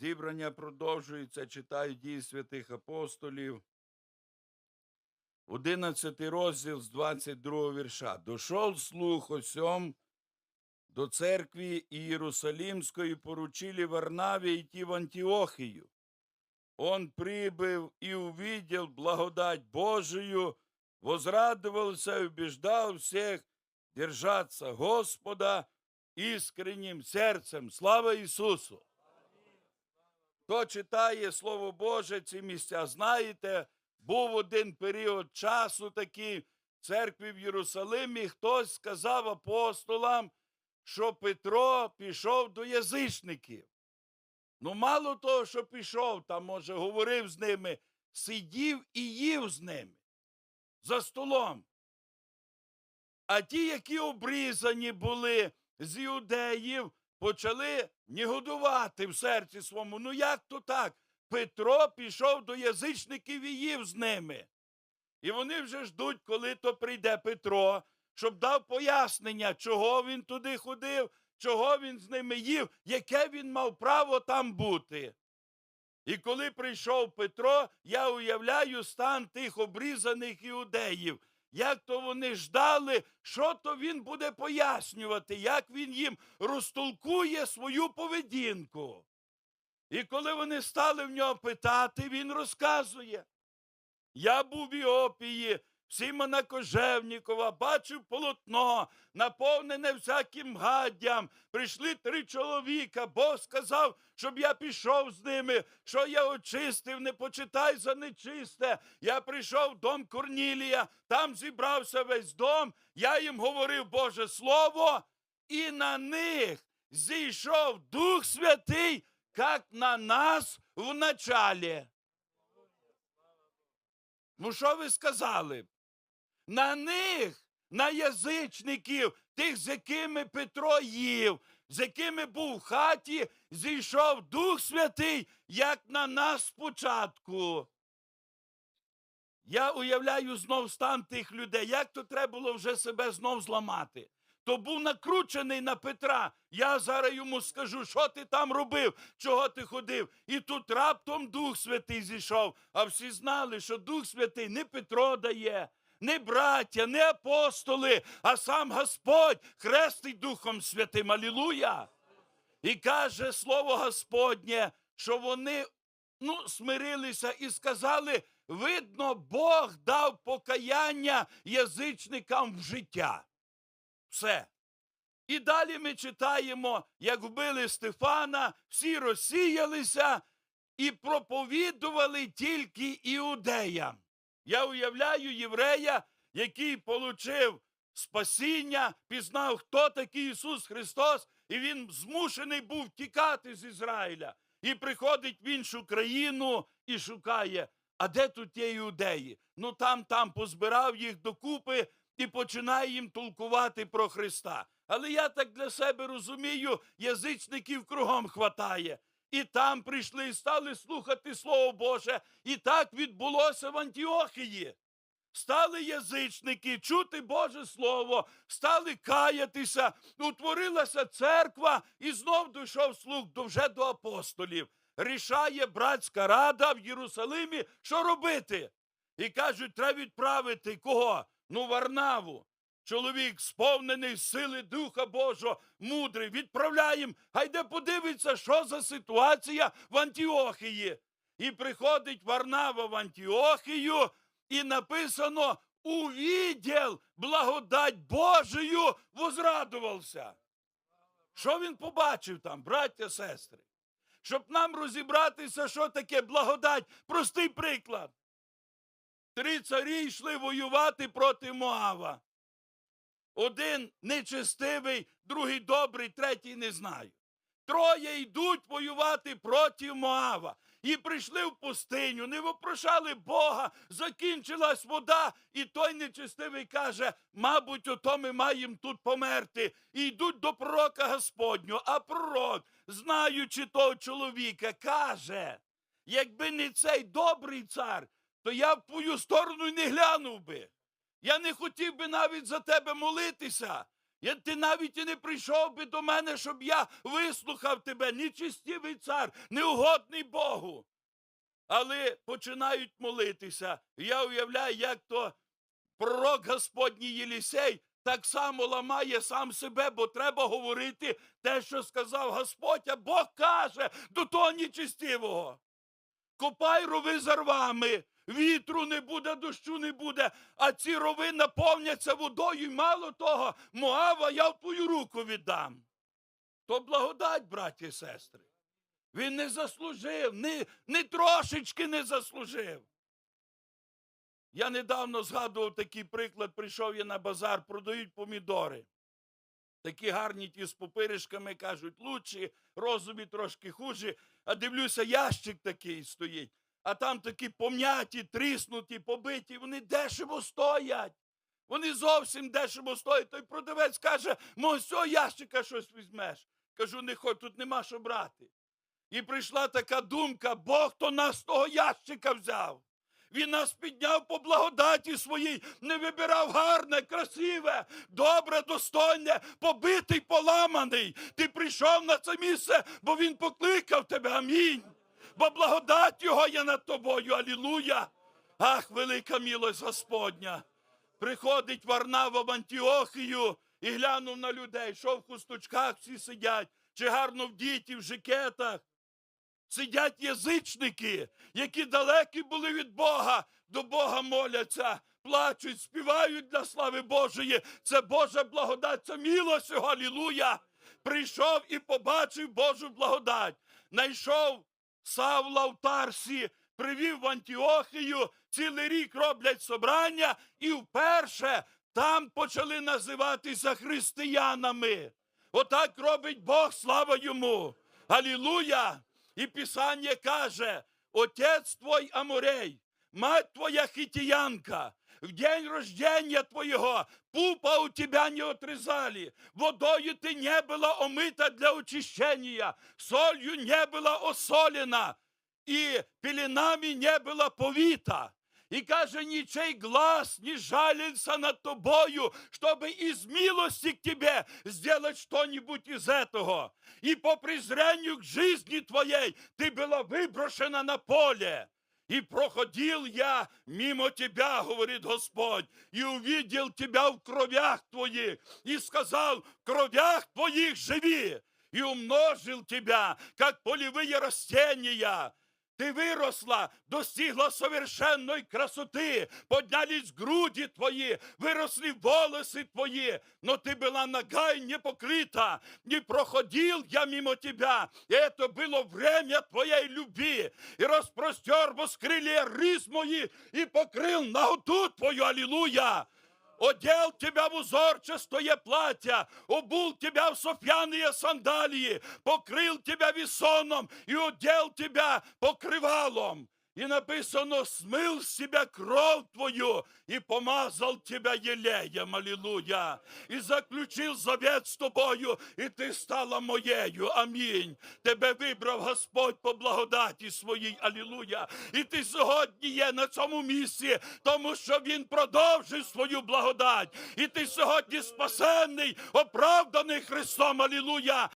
Зібрання продовжується, читаю дії святих апостолів. 11 розділ з 22 вірша. Дошов слух о сьом до церкви Иерусалимской поручили Варнаве идти в Антиохию. Он прибыл и увидел благодать Божию, возрадовался и убеждал всех держаться Господа искренним серцем. Слава Ісусу! Хто читає Слово Боже, ці місця знаєте, був один період часу такий церкві в Єрусалимі, хтось сказав апостолам, що Петро пішов до язичників. Ну, мало того, що пішов, там, може, говорив з ними, сидів і їв з ними за столом. А ті, які обрізані були з іудеїв, почали негодувати в серці своєму. Ну як то так? Петро пішов до язичників і їв з ними. І вони вже ждуть, коли то прийде Петро, щоб дав пояснення, чого він туди ходив, чого він з ними їв, яке він мав право там бути. І коли прийшов Петро, я уявляю стан тих обрізаних іудеїв. Як то вони ждали, що то він буде пояснювати, як він їм розтолкує свою поведінку. І коли вони стали в нього питати, він розказує. Я був в Іопії, Симона Кожевнікова, бачив полотно, наповнене всяким гаддям. Прийшли три чоловіка. Бог сказав, щоб я пішов з ними, що я очистив, не почитай за нечисте. Я прийшов в дом Корнілія, там зібрався весь дом. Я їм говорив Боже Слово, і на них зійшов Дух Святий, як на нас в началі. Ну, що ви сказали? На них, на язичників, тих, з якими Петро їв, з якими був в хаті, зійшов Дух Святий, як на нас спочатку. Я уявляю знов стан тих людей, як то треба було вже себе знов зламати. То був накручений на Петра. Я зараз йому скажу, що ти там робив, чого ти ходив. І тут раптом Дух Святий зійшов. А всі знали, що Дух Святий не Петро дає, не браття, не апостоли, а сам Господь хрестить Духом Святим. Алілуя! І каже слово Господнє, що вони ну, смирилися і сказали: видно, Бог дав покаяння язичникам в життя. Все. І далі ми читаємо, як вбили Стефана, всі розсіялися і проповідували тільки іудеям. Я уявляю єврея, який получив спасіння, пізнав, хто такий Ісус Христос, і він змушений був тікати з Ізраїля. І приходить в іншу країну і шукає, а де тут є іудеї? Ну там, там позбирав їх докупи і починає їм толкувати про Христа. Але я так для себе розумію, язичників кругом хватає. І там прийшли і стали слухати Слово Боже. І так відбулося в Антіохії. Стали язичники чути Боже Слово, стали каятися, утворилася церква, і знов дійшов слух вже до апостолів. Рішає братська рада в Єрусалимі, що робити. І кажуть, треба відправити кого? Ну, Варнаву. Чоловік, сповнений сили Духа Божого, мудрий, відправляємо, гайде подивиться, що за ситуація в Антіохії. І приходить Варнава в Антіохію, і написано увідел благодать Божию, возрадувався. Що він побачив там, браття, сестри? Щоб нам розібратися, що таке благодать. Простий приклад. Три царі йшли воювати проти Моава. Один нечестивий, другий добрий, третій не знаю. Троє йдуть воювати проти Моава. І прийшли в пустиню, не вопрошали Бога, закінчилась вода, і той нечестивий каже: мабуть, ото ми маємо тут померти. І йдуть до пророка Господнього. А пророк, знаючи того чоловіка, каже: якби не цей добрий цар, то я в твою сторону не глянув би. Я не хотів би навіть за тебе молитися. Я, ти навіть і не прийшов би до мене, щоб я вислухав тебе, нечистивий цар, неугодний Богу. Але починають молитися. Я уявляю, як то пророк Господній Єлісей так само ламає сам себе, бо треба говорити те, що сказав Господь, а Бог каже до того нечистивого. Копай рови за рвами, вітру не буде, дощу не буде, а ці рови наповняться водою, і мало того, Моава я в твою руку віддам. То благодать, браті і сестри. Він не заслужив, ні, ні трошечки не заслужив. Я недавно згадував такий приклад, прийшов я на базар, продають помідори. Такі гарні ті з попиришками, кажуть, лучші, розові трошки хужі. А дивлюся, ящик такий стоїть. А там такі пом'яті, тріснуті, побиті, вони дешево стоять. Вони зовсім дешево стоять. Той продавець каже, мо з цього ящика щось візьмеш. Кажу, не хоч, тут нема що брати. І прийшла така думка, Бог то нас з того ящика взяв. Він нас підняв по благодаті своїй, не вибирав гарне, красиве, добре, достойне, побитий, поламаний. Ти прийшов на це місце, бо він покликав тебе. Амінь. Бо благодать його є над тобою. Алілуя. Ах, велика милость Господня. Приходить Варнава в Антіохію і глянув на людей, що в хусточках всі сидять, чи гарно вдіті в жикетах. Сидять язичники, які далекі були від Бога, до Бога моляться, плачуть, співають для слави Божої. Це Божа благодать, це милость алілуя. Прийшов і побачив Божу благодать. Найшов Савла в Тарсі, привів в Антіохію, цілий рік роблять собрання, і вперше там почали називатися християнами. Отак робить Бог, слава йому. Алілуя! І Писання каже: Отець твой Аморей, мать твоя хитиянка, в день рождения твоего пупа у тебя не отрезали, водою ты не была омыта для очищения, солью не была осолена, и пеленами не была повита. И каже, ничей глаз не жалился над тобою, чтобы из милости к тебе сделать что-нибудь из этого. И по презрению к жизни твоей ты была выброшена на поле. И проходил я мимо тебя, говорит Господь, и увидел тебя в кровях твоих, и сказал, в кровях твоих живи, и умножил тебя, как полевые растения. Ты выросла, достигла совершенной красоты, поднялись груди твои, выросли волосы твои, но ты была нога и не покрыта, не проходил я мимо тебя, и это было время твоей любви, и распростер воскрылья рис мои, и покрыл наготу твою, аллилуйя! одел тебя в узорчатое платье, обул тебя в софьяные сандалии, покрыл тебя весоном и одел тебя покрывалом. И написано, смыл с себя кровь твою и помазал тебя елеем, аллилуйя. И заключил завет с тобою, и ты стала моею, амінь. Тебе вибрав Господь по благодаті своїй, аллилуйя. І ти сьогодні є на цьому місці, тому що Він продовжив свою благодать. І ти сьогодні спасенний, оправданий Христом, аллилуйя.